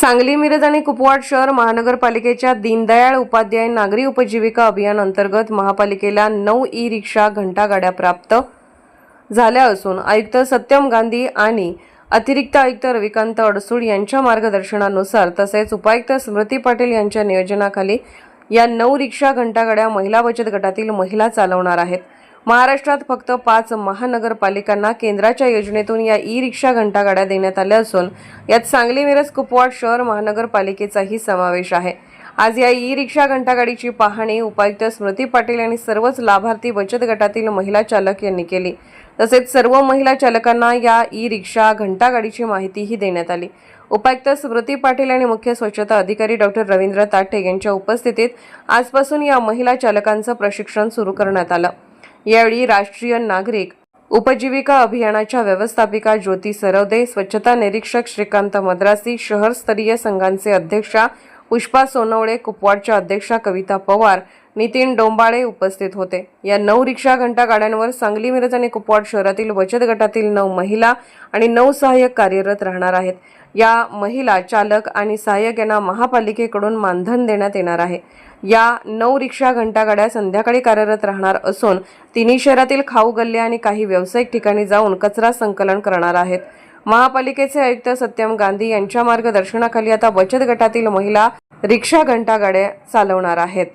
सांगली मिरज आणि कुपवाड शहर महानगरपालिकेच्या दीनदयाळ उपाध्याय नागरी उपजीविका अभियान अंतर्गत महापालिकेला नऊ ई रिक्षा घंटागाड्या प्राप्त झाल्या असून आयुक्त सत्यम गांधी आणि अतिरिक्त आयुक्त रविकांत अडसूळ यांच्या मार्गदर्शनानुसार तसेच उपायुक्त स्मृती पाटील यांच्या नियोजनाखाली या नऊ रिक्षा घंटागाड्या महिला बचत गटातील महिला चालवणार आहेत. महाराष्ट्रात फक्त पाच महानगरपालिकांना केंद्राच्या योजनेतून या ई रिक्षा घंटागाड्या देण्यात आल्या असून यात सांगली मिरज कुपवाड शहर महानगरपालिकेचाही समावेश आहे. आज या ई रिक्षा घंटागाडीची पाहणी उपायुक्त स्मृती पाटील यांनी सर्वच लाभार्थी बचत गटातील महिला चालक यांनी केली. तसेच सर्व महिला चालकांना या ई रिक्षा घंटागाडीची माहितीही देण्यात आली. उपायुक्त स्मृती पाटील आणि मुख्य स्वच्छता अधिकारी डॉक्टर रवींद्र ताठे यांच्या उपस्थितीत आजपासून या महिला चालकांचं प्रशिक्षण सुरू करण्यात आलं. यावेळी राष्ट्रीय नागरिक उपजीविका अभियानाच्या व्यवस्थापिका ज्योती सरवदे स्वच्छता निरीक्षक श्रीकांत मद्रासी शहरस्तरीय संघांचे अध्यक्षा पुष्पा सोनवणे कुपवाडच्या अध्यक्षा कविता पवार नितीन डोंबाळे उपस्थित होते. या नऊ रिक्षा घंटा गाड्यांवर सांगली मिरज आणि कुपवाड शहरातील बचत गटातील नऊ महिला आणि नऊ सहाय्यक कार्यरत राहणार आहेत. या महिला चालक आणि सहाय्यक यांना महापालिकेकडून मानधन देण्यात येणार आहे. या नऊ रिक्षा घंटागाड्या संध्याकाळी कार्यरत राहणार असून तिन्ही शहरातील खाऊ गल्ले आणि काही व्यावसायिक ठिकाणी जाऊन कचरा संकलन करणार आहेत. महापालिकेचे आयुक्त सत्यम गांधी यांच्या मार्गदर्शनाखाली आता बचत गटातील महिला रिक्षा घंटागाड्या चालवणार आहेत.